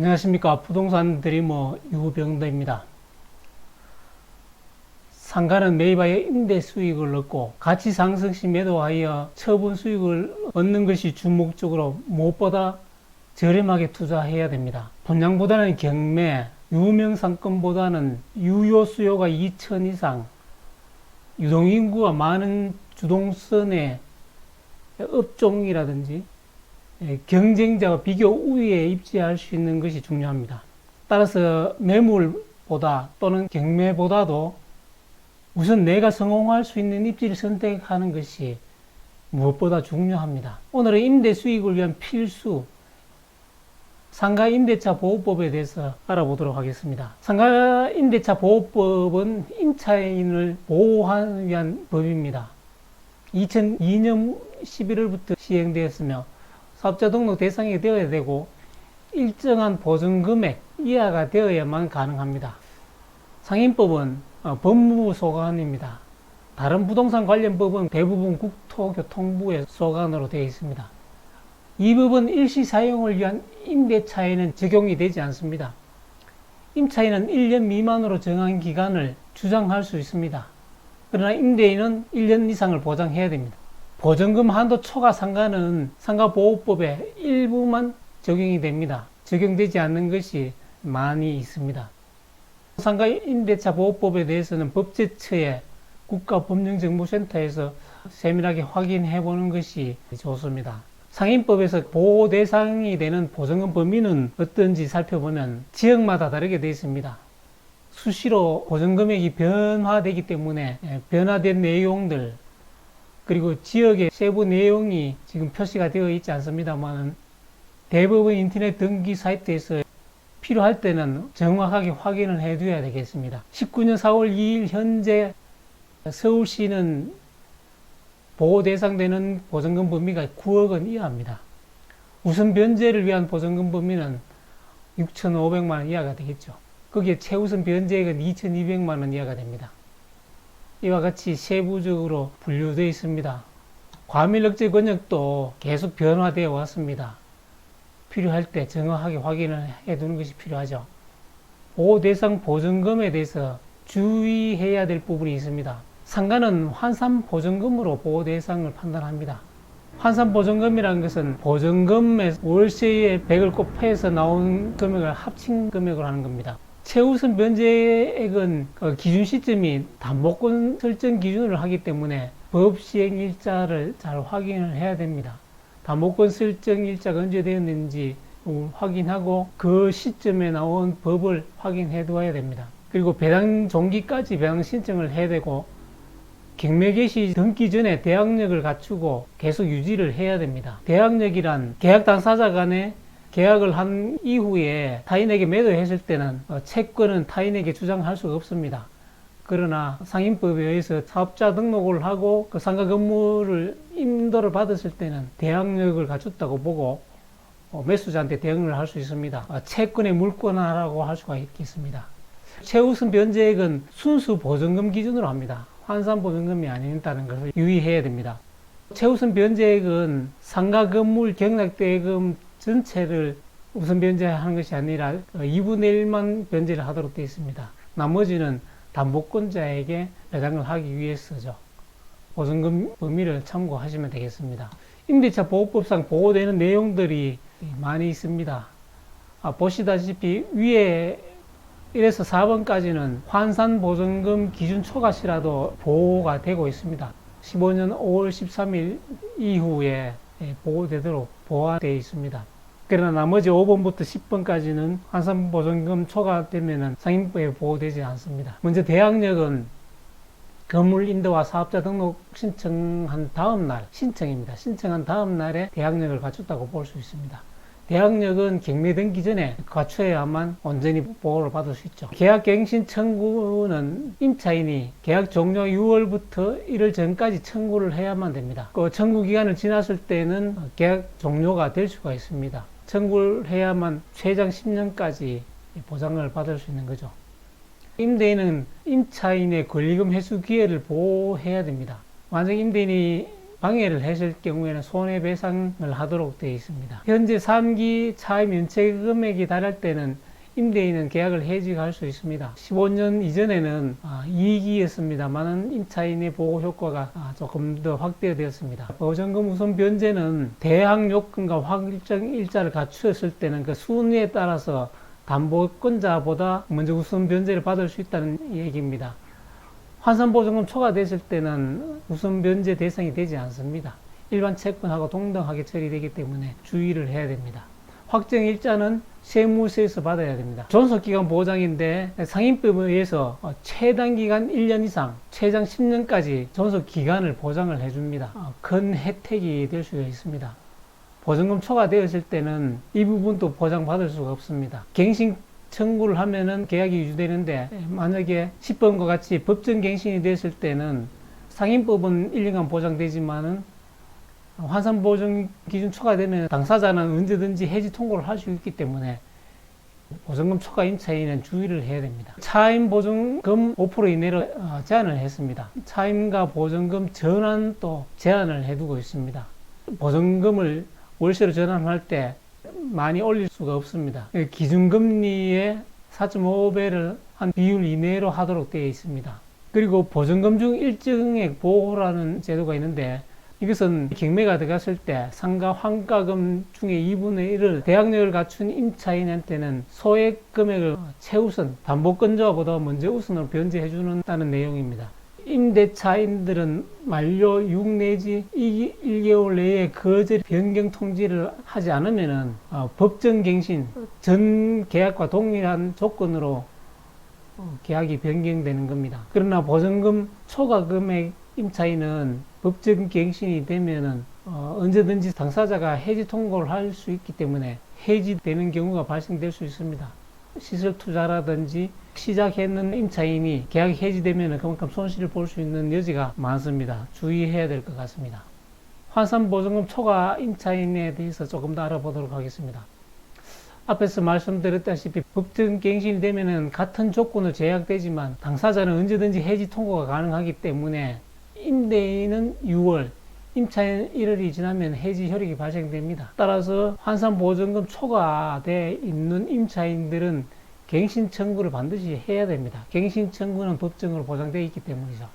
안녕하십니까 부동산 드리머 유병대입니다. 상가는 매입하여 임대 수익을 얻고 가치 상승 시 매도하여 처분 수익을 얻는 것이 주목적으로 무엇보다 저렴하게 투자해야 됩니다. 분양보다는 경매, 유명 상권보다는 유효 수요가 2천 이상, 유동인구가 많은 주동선의 업종이라든지 예, 경쟁자와 비교 우위에 입지할 수 있는 것이 중요합니다. 따라서 매물보다 또는 경매보다도 우선 내가 성공할 수 있는 입지를 선택하는 것이 무엇보다 중요합니다. 오늘은 임대 수익을 위한 필수 상가 임대차 보호법에 대해서 알아보도록 하겠습니다. 상가 임대차 보호법은 임차인을 보호하기 위한 법입니다. 2002년 11월부터 시행되었으며 사업자 등록 대상이 되어야 되고 일정한 보증 금액 이하가 되어야만 가능합니다. 상인법은 어, 법무부 소관입니다. 다른 부동산 관련 법은 대부분 국토교통부의 소관으로 되어 있습니다. 이 법은 일시 사용을 위한 임대차에는 적용이 되지 않습니다. 임차인은 1년 미만으로 정한 기간을 주장할 수 있습니다. 그러나 임대인은 1년 이상을 보장해야 됩니다. 보증금 한도 초과 상가는 상가보호법의 일부만 적용이 됩니다. 적용되지 않는 것이 많이 있습니다. 상가 임대차 보호법에 대해서는 법제처의 국가법령정보센터에서 세밀하게 확인해 보는 것이 좋습니다. 상인법에서 보호 대상이 되는 보증금 범위는 어떤지 살펴보면 지역마다 다르게 되어 있습니다. 수시로 보증금액이 변화되기 때문에 변화된 내용들 그리고 지역의 세부 내용이 지금 표시가 되어 있지 않습니다만 대부분 인터넷 등기 사이트에서 필요할 때는 정확하게 확인을 해 두어야 되겠습니다. 19년 4월 2일 현재 서울시는 보호 대상되는 보증금 범위가 9억 원 이하입니다. 우선 변제를 위한 보증금 범위는 6,500만 원 이하가 되겠죠. 거기에 최우선 변제액은 2,200만 원 이하가 됩니다. 이와 같이 세부적으로 분류되어 있습니다. 과밀 억제 권역도 계속 변화되어 왔습니다. 필요할 때 정확하게 확인을 해 두는 것이 필요하죠. 보호 대상 보증금에 대해서 주의해야 될 부분이 있습니다. 상가는 환산 보증금으로 보호 대상을 판단합니다. 환산 보증금이라는 것은 보증금의 월세의 100을 곱해서 나온 금액을 합친 금액으로 하는 겁니다. 최우선 변제액은 그 기준 시점이 담보권 설정 기준을 하기 때문에 법 시행 일자를 잘 확인을 해야 됩니다. 담보권 설정 일자가 언제 되었는지 확인하고 그 시점에 나온 법을 확인해 두어야 됩니다. 그리고 배당 종기까지 배당 신청을 해야 되고 경매 개시 등기 전에 대항력을 갖추고 계속 유지를 해야 됩니다. 대항력이란 계약 당사자 간에 계약을 한 이후에 타인에게 매도했을 때는 어, 채권은 타인에게 주장할 수가 없습니다. 그러나 상인법에 의해서 사업자 등록을 하고 그 상가 건물을 임도를 받았을 때는 대항력을 갖췄다고 보고 어, 매수자한테 대응을 할 수 있습니다. 어, 채권의 물권화라고 할 수가 있겠습니다. 최우선 변제액은 순수 보증금 기준으로 합니다. 환산 보증금이 아닌다는 것을 유의해야 됩니다. 최우선 변제액은 상가 건물 경락대금 전체를 우선 변제하는 것이 아니라 2분의 1만 변제를 하도록 되어 있습니다. 나머지는 담보권자에게 배당을 하기 위해서죠. 보증금 범위를 참고하시면 되겠습니다. 임대차 보호법상 보호되는 내용들이 많이 있습니다. 아, 보시다시피 위에 1에서 4번까지는 환산 보증금 기준 초과시라도 보호가 되고 있습니다. 15년 5월 13일 이후에 예, 보호되도록 보호되어 있습니다. 그러나 나머지 5번부터 10번까지는 환산보증금 초과되면 상인법에 보호되지 않습니다. 먼저 대항력은 건물 인도와 사업자 등록 신청한 다음 날 신청입니다. 신청한 다음 날에 대항력을 갖췄다고 볼 수 있습니다. 대항력은 경매 등기 전에 갖춰야만 온전히 보호를 받을 수 있죠. 계약 갱신 청구는 임차인이 계약 종료 6월부터 1월 전까지 청구를 해야만 됩니다. 그 청구 기간을 지났을 때는 계약 종료가 될 수가 있습니다. 청구를 해야만 최장 10년까지 보장을 받을 수 있는 거죠. 임대인은 임차인의 권리금 회수 기회를 보호해야 됩니다. 만약 임대인이 방해를 했을 경우에는 손해배상을 하도록 되어 있습니다. 현재 3기 차임 연체 금액이 달할 때는 임대인은 계약을 해지할 수 있습니다. 15년 이전에는 아, 2기였습니다만은 임차인의 보호 효과가 아, 조금 더 확대되었습니다. 보증금 우선 변제는 대항 요건과 확정 일자를 갖추었을 때는 그 순위에 따라서 담보권자보다 먼저 우선 변제를 받을 수 있다는 얘기입니다. 환산보증금 초과됐을 때는 우선 변제 대상이 되지 않습니다. 일반 채권하고 동등하게 처리되기 때문에 주의를 해야 됩니다. 확정 일자는 세무서에서 받아야 됩니다. 존속기간 보장인데 상인법에 의해서 최단 기간 1년 이상, 최장 10년까지 존속기간을 보장을 해줍니다. 어, 큰 혜택이 될 수가 있습니다. 보증금 초과되었을 때는 이 부분도 보장받을 수가 없습니다. 갱신 청구를 하면은 계약이 유지되는데 만약에 10번과 같이 법정 갱신이 됐을 때는 상인법은 1년간 보장되지만은 환산 보증 기준 초과되면 당사자는 언제든지 해지 통고를 할 수 있기 때문에 보증금 초과 임차인은 주의를 해야 됩니다. 차임 보증금 5% 이내로 어, 제한을 했습니다. 차임과 보증금 전환도 제한을 해두고 있습니다. 보증금을 월세로 전환할 때 많이 올릴 수가 없습니다. 기준금리의 4.5배를 한 비율 이내로 하도록 되어 있습니다. 그리고 보증금 중 일정액 보호라는 제도가 있는데 이것은 경매가 들어갔을 때 상가 환가금 중에 2분의 1을 대항력을 갖춘 임차인한테는 소액 금액을 최우선 담보권자보다 먼저 우선으로 변제해 주는다는 내용입니다. 임대차인들은 만료 6 내지 1개월 내에 거절 변경 통지를 하지 않으면은 어, 법정 갱신 전 계약과 동일한 조건으로 어, 계약이 변경되는 겁니다. 그러나 보증금 초과 금액 임차인은 법정 갱신이 되면은 어, 언제든지 당사자가 해지 통고를 할 수 있기 때문에 해지되는 경우가 발생될 수 있습니다. 시설 투자라든지 시작했는 임차인이 계약이 해지되면 그만큼 손실을 볼 수 있는 여지가 많습니다. 주의해야 될 것 같습니다. 환산보증금 초과 임차인에 대해서 조금 더 알아보도록 하겠습니다. 앞에서 말씀드렸다시피 법정갱신이 되면 같은 조건을 제약되지만 당사자는 언제든지 해지 통고가 가능하기 때문에 임대인은 6월, 임차인 1월이 지나면 해지 효력이 발생됩니다. 따라서 환산보증금 초과돼 있는 임차인들은 갱신 청구를 반드시 해야 됩니다. 갱신 청구는 법정으로 보장되어 있기 때문이죠.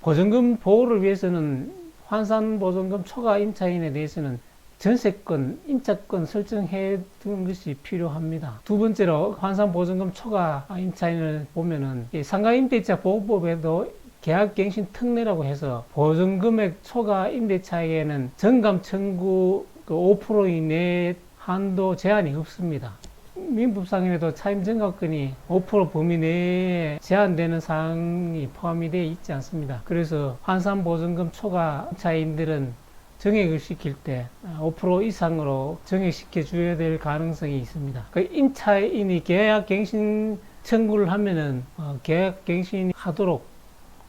보증금 보호를 위해서는 환산보증금 초과 임차인에 대해서는 전세권, 임차권 설정해 두는 것이 필요합니다. 두 번째로 환산보증금 초과 임차인을 보면은 상가임대차 보호법에도 계약갱신 특례라고 해서 보증금액 초과 임대차에게는 정감 청구 그5% 이내 한도 제한이 없습니다. 민법상에도 차임 정가권이 5% 범위 내에 제한되는 사항이 포함이 되어 있지 않습니다. 그래서 환산 보증금 초과 차인들은 정액을 시킬 때 5% 이상으로 정액시켜 줘야 될 가능성이 있습니다. 그 임차인이 계약 갱신 청구를 하면은 어, 계약 갱신 하도록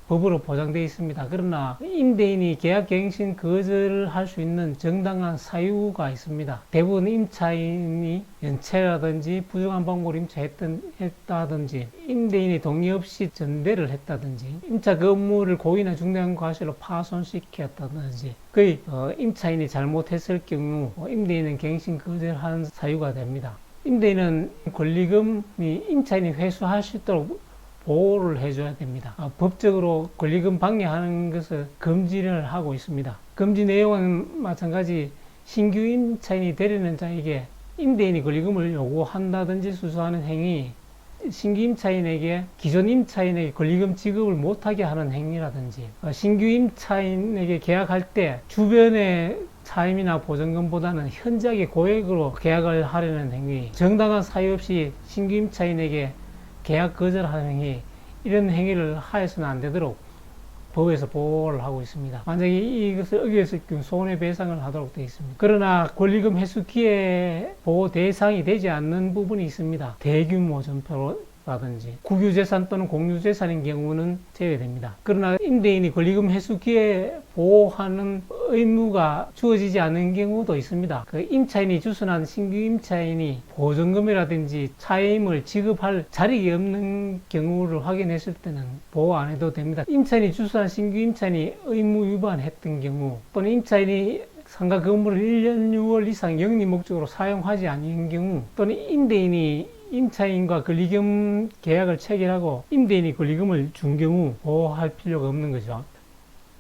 법으로 보장되어 있습니다. 그러나 임대인이 계약 갱신 거절을 할 수 있는 정당한 사유가 있습니다. 대부분 임차인이 연체라든지 부정한 방법으로 임차했다든지 임대인이 동의 없이 전대를 했다든지 임차 건물을 고의나 중대한 과실로 파손시켰다든지 거의 어, 임차인이 잘못했을 경우 어, 임대인은 갱신 거절한 사유가 됩니다. 임대인은 권리금이 임차인이 회수할 수 있도록 보호를 해줘야 됩니다. 아, 법적으로 권리금 방해하는 것을 금지를 하고 있습니다. 금지 내용은 마찬가지 신규 임차인이 되려는 자에게 임대인이 권리금을 요구한다든지 수수하는 행위, 신규 임차인에게 기존 임차인에게 권리금 지급을 못하게 하는 행위라든지 어, 신규 임차인에게 계약할 때 주변의 차임이나 보증금보다는 현저하게 고액으로 계약을 하려는 행위 정당한 사유 없이 신규 임차인에게 계약 거절하는 행위 이런 행위를 하여서는 안 되도록 법에서 보호를 하고 있습니다. 만약에 이것을 어기했을 경우 손해배상을 하도록 되어 있습니다. 그러나 권리금 회수 기회 보호 대상이 되지 않는 부분이 있습니다. 대규모 전표 라든지 국유재산 또는 공유재산인 경우는 제외됩니다. 그러나 임대인이 권리금 회수 기회 보호하는 의무가 주어지지 않은 경우도 있습니다. 그 임차인이 주선한 신규 임차인이 보증금이라든지 차임을 지급할 자격이 없는 경우를 확인했을 때는 보호 안 해도 됩니다. 임차인이 주선한 신규 임차인이 의무 위반했던 경우 또는 임차인이 상가 건물을 1년 6월 이상 영리 목적으로 사용하지 않은 경우 또는 임대인이 임차인과 권리금 계약을 체결하고 임대인이 권리금을 준 경우 보호할 필요가 없는 거죠.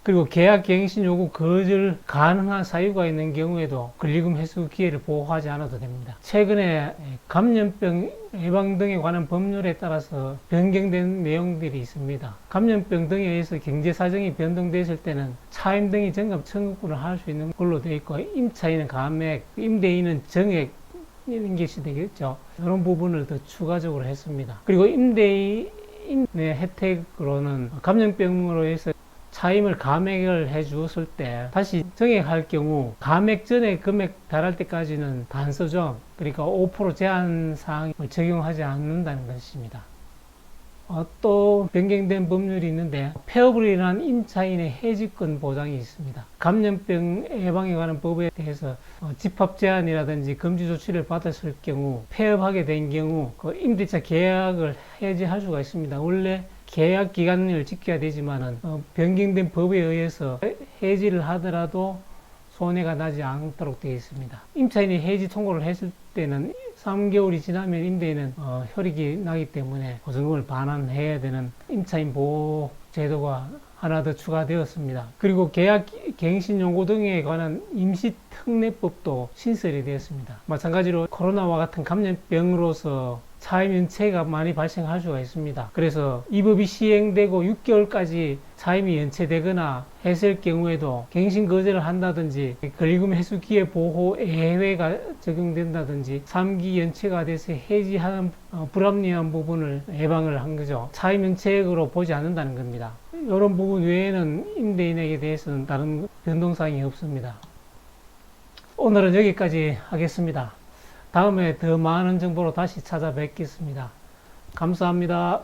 그리고 계약 갱신 요구 거절 가능한 사유가 있는 경우에도 권리금 회수 기회를 보호하지 않아도 됩니다. 최근에 감염병 예방 등에 관한 법률에 따라서 변경된 내용들이 있습니다. 감염병 등에 의해서 경제 사정이 변동됐을 때는 차임 등이 정급 청구를 할 수 있는 걸로 되어 있고 임차인은 감액, 임대인은 정액 이런 것이 되겠죠. 이런 부분을 더 추가적으로 했습니다. 그리고 임대인의 혜택으로는 감염병으로 해서 차임을 감액을 해 주었을 때 다시 정액할 경우 감액 전에 금액 달할 때까지는 단서점 그러니까 5% 제한 사항을 적용하지 않는다는 것입니다. 어, 또 변경된 법률이 있는데 폐업으로 인한 임차인의 해지권 보장이 있습니다. 감염병 예방에 관한 법에 대해서 어, 집합 제한이라든지 금지 조치를 받았을 경우 폐업하게 된 경우 그 임대차 계약을 해지할 수가 있습니다. 원래 계약 기간을 지켜야 되지만은 어, 변경된 법에 의해서 해지를 하더라도 손해가 나지 않도록 되어 있습니다. 임차인이 해지 통고를 했을 때는 3개월이 지나면 임대인은 어, 혈익이 나기 때문에 보증금을 반환해야 되는 임차인 보호 제도가 하나 더 추가되었습니다. 그리고 계약 갱신 요구 등에 관한 임시 특례법도 신설이 되었습니다. 마찬가지로 코로나와 같은 감염병으로서 차임 연체가 많이 발생할 수가 있습니다. 그래서 이 법이 시행되고 6개월까지 차임이 연체되거나 했을 경우에도 갱신 거절을 한다든지 권리금 회수 기회 보호 예외가 적용된다든지 3기 연체가 돼서 해지하는 어, 불합리한 부분을 예방을 한 거죠. 차임 연체액으로 보지 않는다는 겁니다. 이런 부분 외에는 임대인에게 대해서는 다른 변동사항이 없습니다. 오늘은 여기까지 하겠습니다. 다음에 더 많은 정보로 다시 찾아뵙겠습니다. 감사합니다.